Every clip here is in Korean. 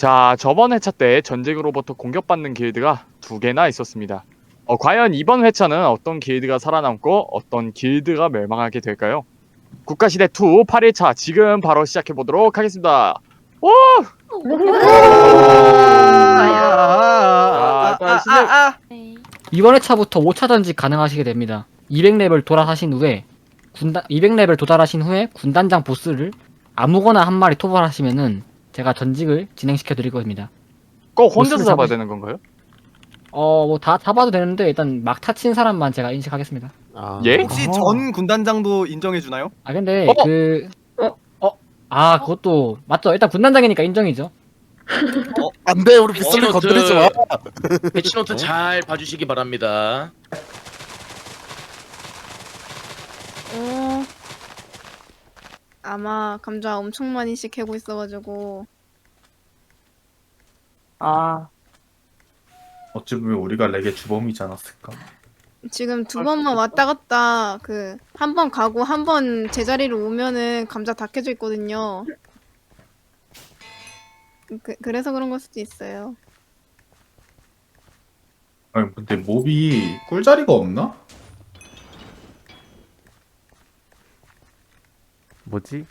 자, 저번 회차 때 전쟁으로부터 공격받는 길드가 두 개나 있었습니다. 어, 과연 이번 회차는 어떤 길드가 살아남고 어떤 길드가 멸망하게 될까요? 국가시대 2 8일차 지금 바로 시작해 보도록 하겠습니다. 오! 네. 이번 회차부터 5차 전직 가능하시게 됩니다. 200레벨 도달하신 후에 군단 200레벨 도달하신 후에 군단장 보스를 아무거나 한 마리 토벌하시면은 제가 전직을 진행시켜 드릴 겁니다. 꼭 혼자서 보스를 잡아야 잡으시- 되는 건가요? 어, 뭐 다 잡아도 되는데 일단 막타 친 사람만 제가 인식하겠습니다. 예? 혹시 어. 전 군단장도 인정해 주나요? 아 근데 어? 그 어? 아, 그것도 맞죠. 일단 군단장이니까 인정이죠. 안돼 우리 빗소리 어, 건드리지 마. 패치노트 잘 봐주시기 바랍니다. 아마 감자 엄청 많이씩 캐고 있어가지고 어찌 보면 우리가 렉의 주범이지 않았을까? 지금 두 번만 왔다 갔다 그 한 번 가고 한 번 제자리로 오면은 감자 다 캐져 있거든요. 그, 그래서 그런 걸 수도 있어요. 아니 근데 몹이 꿀자리가 없나? 뭐지?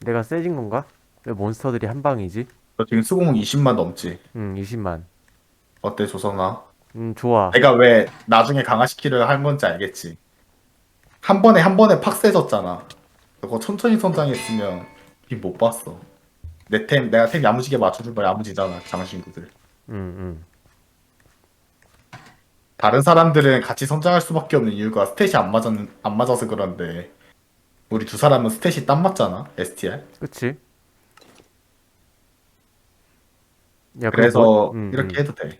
내가 세진 건가? 왜 몬스터들이 한 방이지? 너 지금 수공 20만 넘지? 응, 20만. 어때 조선아? 음, 좋아. 내가 왜 나중에 강화시키려 한 건지 알겠지? 한 번에 한 번에 팍 세졌잖아. 그거 천천히 성장했으면 빚못 봤어. 내 템, 내가 템 야무지게 맞춰줄 거 야무지잖아, 장신구들. 응, 응. 다른 사람들은 같이 성장할 수밖에 없는 이유가 스탯이 안 맞았, 안 맞아서 그런데 우리 두 사람은 스탯이 딱 맞잖아, STR. 그치? 야, 그래서 뭐- 음, 이렇게 음. 해도 돼.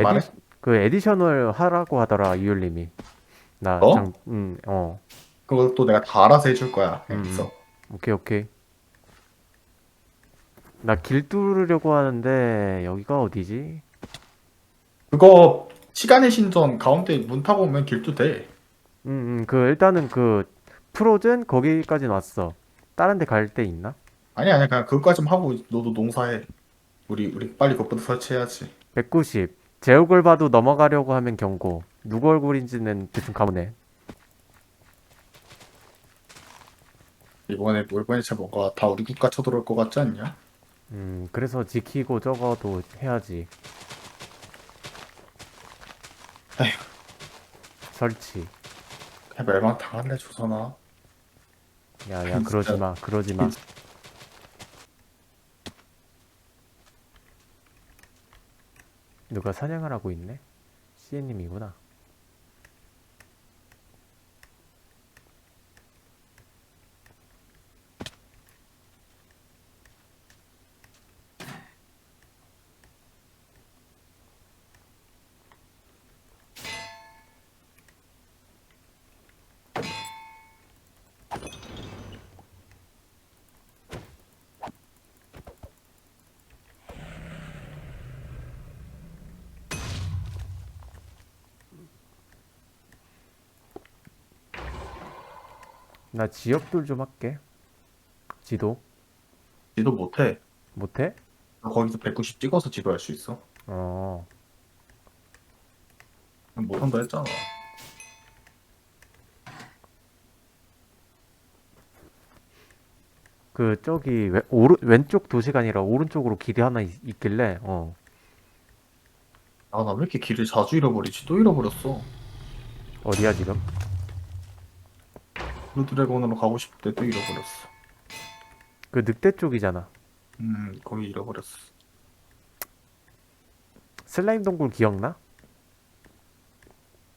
말해? 에디, 그 에디셔널 하라고 하더라, 이율님이. 나, 어? 장, 음, 어. 그것도 내가 다 알아서 해줄 거야. 음. 여기서. 오케이, 오케이. 나 길 뚫으려고 하는데, 여기가 어디지? 그거 시간의 신전 가운데 문 타고 오면 길도 돼. 음, 음, 그, 일단은 그, 프로즌? 거기까지는 왔어. 다른 데 갈 데 있나? 아니 아니 그냥 그것까지 좀 하고 너도 농사해. 우리 우리 빨리 그것부터 설치해야지. 190. 제 얼굴 봐도 넘어가려고 하면 경고. 누구 얼굴인지는 대충 가보네. 이번에 이번에 제 뭔가 다 우리 국가 쳐들어올 것 같지 않냐? 음, 그래서 지키고 적어도 해야지. 에휴. 설치. 그냥 멸망 당할래 조선아. 야, 야, 진짜. 그러지 마, 그러지 마. 누가 사냥을 하고 있네? CN님이구나. 나 지역돌 좀 할게. 지도. 지도 못해. 못해? 너 거기서 190 찍어서 지도할 수 있어. 어. 못한다 했잖아. 그, 저기, 왼, 오른, 왼쪽 도시가 아니라 오른쪽으로 길이 하나 있, 있길래, 어. 아 나 왜 이렇게 길을 자주 잃어버리지? 또 잃어버렸어. 어디야, 지금? 블루드래곤으로 가고 싶을 때 또 잃어버렸어. 그 늑대 쪽이잖아. 음 거기 잃어버렸어. 슬라임 동굴 기억나?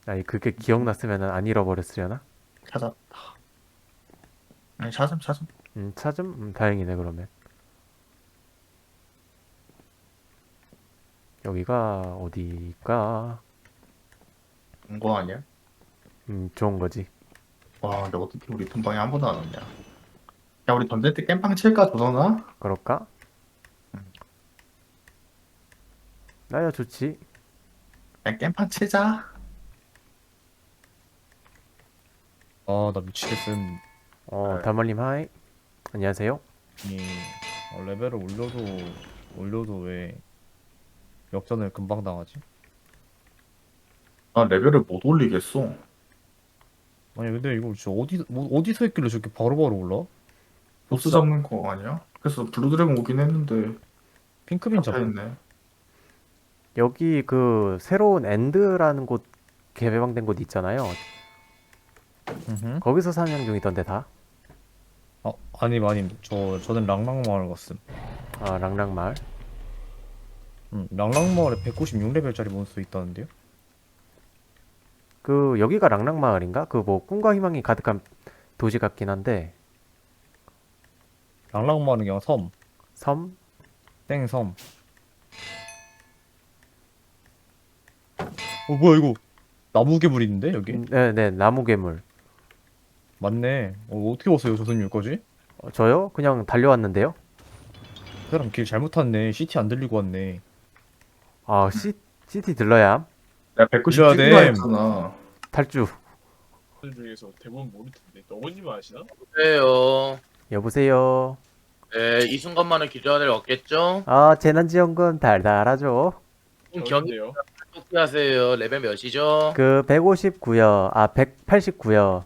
아니, 그게 기억났으면 안 잃어버렸으려나? 찾았다. 아니 찾음 찾음. 음, 찾음? 음, 다행이네, 그러면. 여기가 어디일까? 온거 아니야? 음, 좋은 거지. 와 근데 어떻게 우리 돈방에 한 번도 안 왔냐? 야 우리 던질 때 깸빵 칠까 조선아? 그럴까? 나야 좋지. 야 깸빵 치자. 아 나 미치겠음. 어, 네. 다말님 하이. 안녕하세요. 예. 어, 레벨을 올려도 올려도 왜 역전을 금방 당하지? 난 레벨을 못 올리겠어. 아니 근데 이거 진짜 어디 뭐, 어디서 했길래 저렇게 바로바로 올라? 보스 잡는 거 아니야? 그래서 블루 드래곤 오긴 했는데 핑크빈 잡. 잡혀있네. 여기 그 새로운 엔드라는 곳 개방된 곳 있잖아요. 음. 거기서 사냥 중이던데 다. 아 아니 아니 저 저는 랑랑 마을 갔음. 아 랑랑 마을. 음, 랑랑 마을에 196레벨짜리 몬스터 있다는데요? 그 여기가 랑랑 마을인가? 그 뭐 꿈과 희망이 가득한 도시 같긴 한데 랑랑 마을은 그냥 섬, 섬 땡섬. 어 뭐야 이거 나무 괴물 있는데 여기? 네네 나무 괴물. 맞네. 어, 어떻게 왔어요 조선님 여기까지? 어, 저요? 그냥 달려왔는데요. 그 사람 길 잘못 탔네. CT 안 들리고 왔네. 아 시, 시티 들러야 함. 내가 190 이래야 찍으라 돼. 했잖아. 탈주. 중에서 대부분 모를 텐데 너원님 아시나? 그래요. 여보세요. 네, 이 순간만을 기다려 왔겠죠? 아 재난지원금 달달하죠. 그럼 경기 저인데요. 어떻게 하세요? 레벨 몇이죠? 그 159요. 아 189요.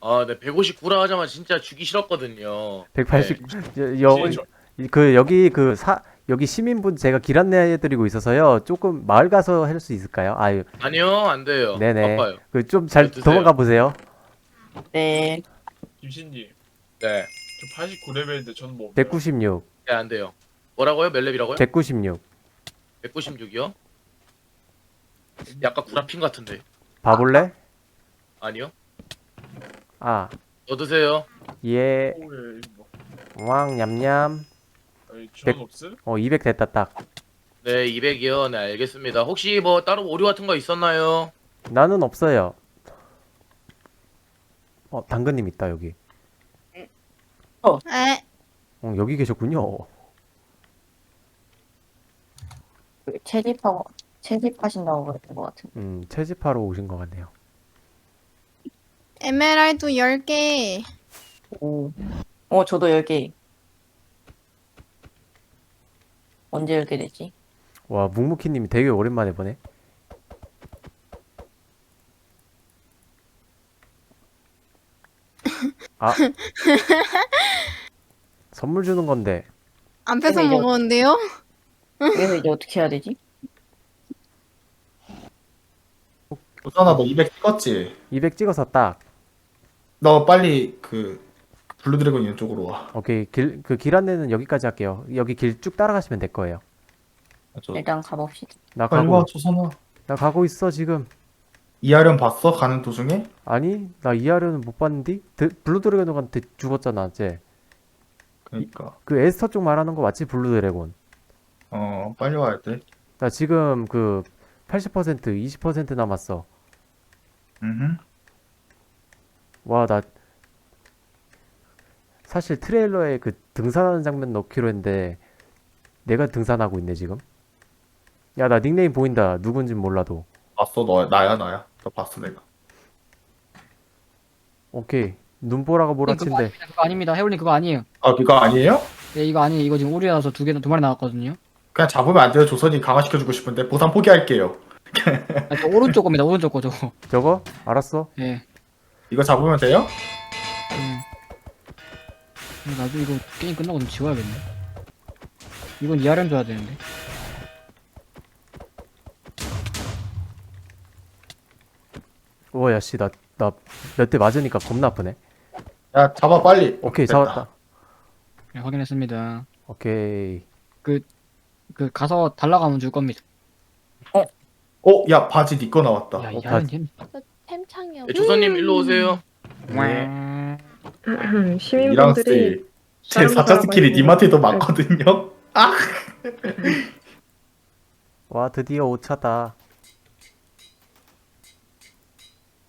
아, 네, 159라 하자마자 진짜 주기 싫었거든요. 180. 여, 여, 그 여기 그 사 여기 시민분 제가 길 안내해드리고 있어서요. 조금 마을 가서 할 수 있을까요? 아유 아니요, 안 돼요. 네네. 바빠요. 그 좀잘 네, 드세요. 도망가 보세요. 네. 김신님 네, 저 89레벨인데 저는 뭐 196, 네, 안 돼요. 뭐라고요? 몇 레벨이라고요? 196. 196이요? 약간 구라핀 같은데. 봐볼래? 아니요? 아 더 드세요. 예. 호에 뭐왕 냠냠. 아니, 주원 없음? 어200 됐다 딱. 네, 200이요. 네, 알겠습니다. 혹시 뭐 따로 오류 같은 거 있었나요? 나는 없어요. 어 당근님 있다 여기. 에 어 여기 계셨군요. 그 채집하고 채집하신다고 그랬던 것 같은. 음 채집하러 오신 것 같네요. 에메랄드 10개. 오. 어, 저도 10개. 언제 10개 되지? 와 묵묵히님이 되게 오랜만에 보네. 아 선물 주는 건데 안 뺏어 이거- 먹었는데요? 그래서 이제 어떻게 해야 되지? 우선아 너 200 찍었지? 200 찍어서 딱 너 빨리 그 블루 드래곤 있는 쪽으로 와. 오케이 길 그 길 안내는 여기까지 할게요. 여기 길 쭉 따라가시면 될 거예요. 저, 일단 가봅시다. 나 빨리 가고 와 조선아. 나 가고 있어 지금. 이하련 봤어? 가는 도중에? 아니 나 이하려는 못 봤는데 드, 블루 드래곤한테 죽었잖아 쟤. 그러니까 그 에스터 쪽 말하는 거 맞지 블루 드래곤. 어 빨리 와야 돼. 나 지금 그 80% 20% 남았어. 음. 와, 나 사실 트레일러에 그 등산하는 장면 넣기로 했는데 내가 등산하고 있네 지금. 야, 나 닉네임 보인다. 누군진 몰라도. 봤어 너 나야 나야. 너 봤어 내가. 오케이. 눈보라가 몰아친대. 그거 아닙니다. 해올님 그거 아니에요. 아 그거 아니에요? 네, 이거 아니에요. 이거 지금 오류라서 두 개, 두 마리 나왔거든요. 그냥 잡으면 안 돼요. 조선이 강화시켜주고 싶은데 보상 포기할게요. 아, 저 오른쪽 겁니다. 오른쪽 거 저거. 저거? 알았어. 예. 이거 잡으면 돼요? 예. 나도 이거 게임 끝나고 좀 지워야겠네. 이건 이하련 줘야 되는데. 오, 야, 씨, 나, 나 몇 대 맞으니까 겁나 아프네. 야 잡아 빨리. 오케이, 됐다. 잡았다. 네, 확인했습니다. 오케이. 그 가서 달라가면 줄 겁니다. 어, 야 바지 네거 나왔다. 야, 어, 이하련 님. 템창이요. 네, 조선님 일로 오세요. 네. 이랑 스테이. 제 4차 스킬이 님한테도 맞거든요. 아. 와, 드디어 5차다.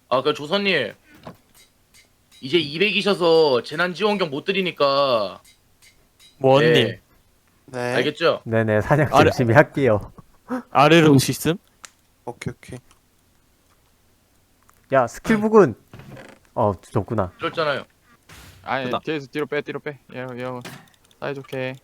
아, 그 조선님. 이제 200이셔서 재난지원금 못 드리니까. 원님. 네, 네. 알겠죠? 네네, 사냥 아래- 열심히 할게요. 아래로 오실 음? 오케이 오케이. 야, 스킬북은 어, 줬구나. 그랬잖아요. 아니 됐다. 뒤에서 뒤로 빼 뒤로 빼. 얘 얘 사이 좋게.